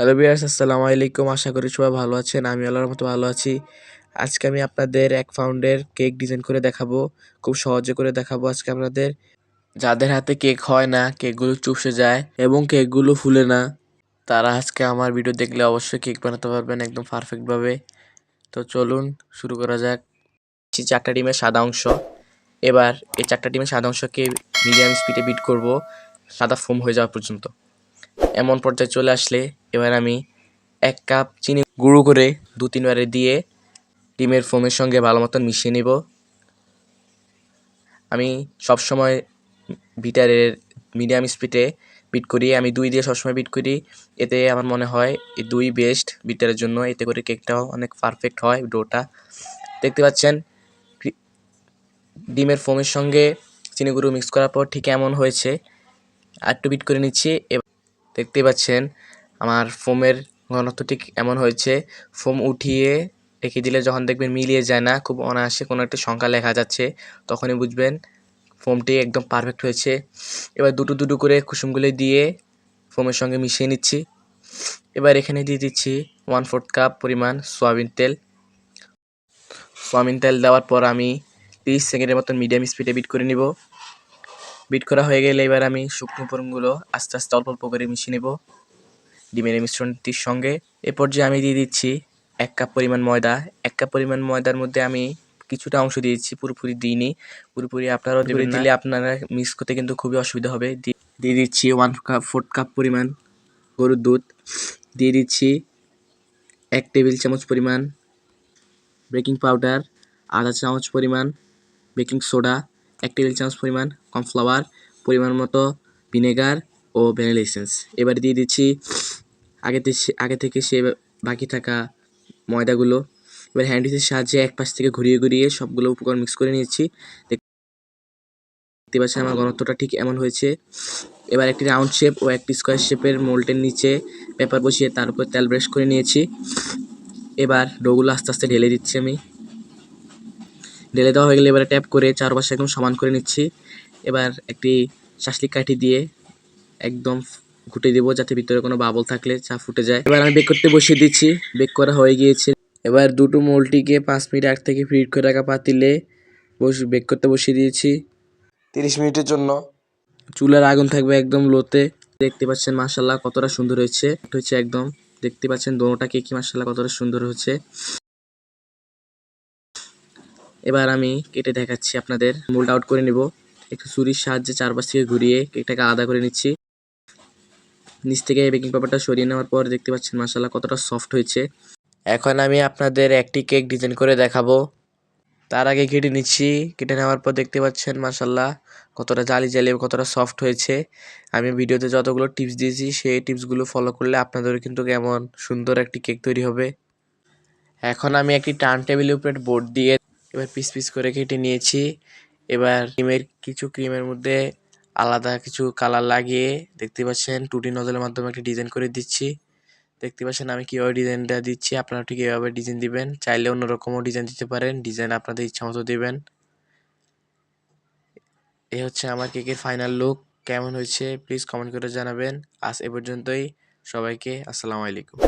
Hello বিয়ার্স আসসালামু আলাইকুম। আশা করি সবাই ভালো আছেন। আমি আল্লাহর মতো ভালো আছি। আজকে আমি আপনাদের এক পাউন্ডের কেক ডিজাইন করে দেখাবো। খুব সহজে করে দেখাবো আজকে আপনাদের। যাদের হাতে কেক হয় না কেকগুলো চুপসে যায় এবং কেকগুলো ফুলে না, তারা আজকে আমার ভিডিও দেখলে অবশ্যই কেক বানাতে পারবেন একদম পারফেক্টভাবে তো চলুন, শুরু করা যাক। চারটা ডিমের সাদা অংশ। এবার এই চারটা ডিমের সাদা অংশকে মিডিয়াম স্পিডে বিট করব। সাদা ফোম হয়ে যাওয়া পর্যন্ত। এমন পর্যায়ে চলে আসলে এবার আমি এক কাপ চিনি গুঁড়ো করে দু তিনবারে দিয়ে ডিমের ফোমের সঙ্গে ভালো মতন মিশিয়ে নেব। আমি সবসময় বিটারের মিডিয়াম স্পিডে বিট করি। আমি দুই দিয়ে সবসময় বিট করি। এতে আমার মনে হয় এই দুই বেস্ট বিটারের জন্য। এতে করে কেকটাও অনেক পারফেক্ট হয় ডোটা। দেখতে পাচ্ছেন ডিমের ফোমের সঙ্গে চিনি গুঁড়ো মিক্স করার পর ঠিক এমন হয়েছে। আর একটু বিট করে নিচ্ছি। দেখতে পাচ্ছেন আমার ফোমের ঘনত্ব ঠিক এমন হয়েছে। ফোম উঠিয়ে রেখে দিলে যখন দেখবেন মিলিয়ে যায় না, খুব অনায়াসে কোনো একটা সংখ্যা লেখা যাচ্ছে, তখনই বুঝবেন ফোমটি একদম পারফেক্ট হয়েছে। এবার দুটো দুটো করে কুসুমগুলো দিয়ে ফোমের সঙ্গে মিশিয়ে নিচ্ছি। এবার এখানে দিয়ে দিচ্ছি ওয়ান ফোর্থ কাপ পরিমাণ সয়াবিন তেল। সয়াবিন তেল দেওয়ার পর আমি তিরিশ সেকেন্ডের মতন মিডিয়াম স্পিডে বিট করে নিব। বিট করা হয়ে গেলে এবার আমি শুকনো উপকরণগুলো আস্তে আস্তে অল্প অল্প করে মিশিয়ে নেব। ডিমের এই মিশ্রণটির সঙ্গে। এ পর্যায়ে আমি দিয়ে দিচ্ছি এক কাপ পরিমাণ ময়দা। এক কাপ পরিমাণ ময়দার মধ্যে আমি কিছুটা অংশ দিয়েছি পুরোপুরি দিইনি। পুরোপুরি আপনারাও দেবেন দিলে আপনারা মিক্স করতে কিন্তু খুবই অসুবিধা হবে। দিয়ে দিচ্ছি ওয়ান কাপ ফোর্থ কাপ পরিমাণ গরুর দুধ। দিয়ে দিচ্ছি এক টেবিল চামচ পরিমাণ বেকিং পাউডার আধা চামচ পরিমাণ বেকিং সোডা এক টেবিল চামচ পরিমাণ কর্নফ্লাওয়ার পরিমাণ মতো ভিনেগার ও ভ্যানিলা এসেন্স এবার দিয়ে দিচ্ছি আগে থেকে আগে থেকে সে বাকি থাকা ময়দাগুলো, এবার হ্যান্ডিসের সাহায্যে এক পাশ থেকে ঘুরিয়ে ঘুরিয়ে সবগুলো উপকরণ মিক্স করে নিয়েছি। দেখতে পাচ্ছেন আমার ঘনত্বটা ঠিক এমন হয়েছে। এবার একটি রাউন্ড শেপ ও একটি স্কোয়ার শেপের মোল্টের নিচে পেপার বসিয়ে তার উপর তেল ব্রাশ করে নিয়েছি। এবার ডোগুলো আস্তে আস্তে ঢেলে দিচ্ছি আমি। ঢেলে দেওয়া হয়ে গেলে এবারে ট্যাপ করে চারপাশে একদম সমান করে নিচ্ছি। এবার একটি শাসলিক কাঠি দিয়ে একদম ঘুটে দেবো যাতে ভিতরে কোনো বাবল থাকলে চা ফুটে যায়। এবার আমি বেক করতে বসিয়ে দিচ্ছি। বেক করা হয়ে গিয়েছে। এবার দুটো মোলটিকে পাঁচ মিনিট আগ থেকে ফ্রিট করে রাখা পাতিলে বস বেক করতে বসিয়ে দিয়েছি। তিরিশ মিনিটের জন্য। চুলার আগুন থাকবে একদম লোতে। দেখতে পাচ্ছেন মাসাল্লাহ কতটা সুন্দর হয়েছে। হচ্ছে একদম দেখতে পাচ্ছেন দোনোটা কেকি মাসাল্লাহ কতটা সুন্দর হয়েছে। এবার আমি কেটে দেখাচ্ছি আপনাদের। মোল্ড আউট করে নিব। একটু ছুরির সাহায্যে চারপাশ থেকে ঘুরিয়ে কেকটাকে আলাদা করে নিচ্ছি। নিচ থেকে বেকিং পেপারটা সরিয়ে নেওয়ার পর দেখতে পাচ্ছেন মাসাল্লাহ কতটা সফট হয়েছে। এখন আমি আপনাদের একটি কেক ডিজাইন করে দেখাবো। তার আগে কেটে নিচ্ছি। কেটে নেওয়ার পর দেখতে পাচ্ছেন মাসাল্লাহ কতটা জালি জালি কতটা সফট হয়েছে। আমি ভিডিওতে যতগুলো টিপস দিয়েছি, সেই টিপসগুলো ফলো করলে আপনাদেরও কিন্তু কেমন সুন্দর একটি কেক তৈরি হবে। এখন আমি একটি টার্ন টেবিলের উপরে বোর্ড দিয়ে এবার পিস পিস করে কেটে নিয়েছি। এবার ক্রিমের কিছু ক্রিমের মধ্যে আলাদা কিছু কালার লাগিয়ে দেখতে পাচ্ছেন টুটি নজলের মাধ্যমে একটি ডিজাইন করে দিচ্ছি। দেখতে পাচ্ছেন আমি কীভাবে ডিজাইনটা দিচ্ছি, আপনারা ঠিক এভাবে ডিজাইন দিবেন। চাইলে অন্যরকমও ডিজাইন দিতে পারেন ডিজাইন আপনাদের ইচ্ছা মতো দিবেন। এ হচ্ছে আমার কেকের ফাইনাল লুক কেমন হয়েছে? প্লিজ কমেন্ট করে জানাবেন। আজ এ পর্যন্তই। সবাইকে আসসালামু আলাইকুম।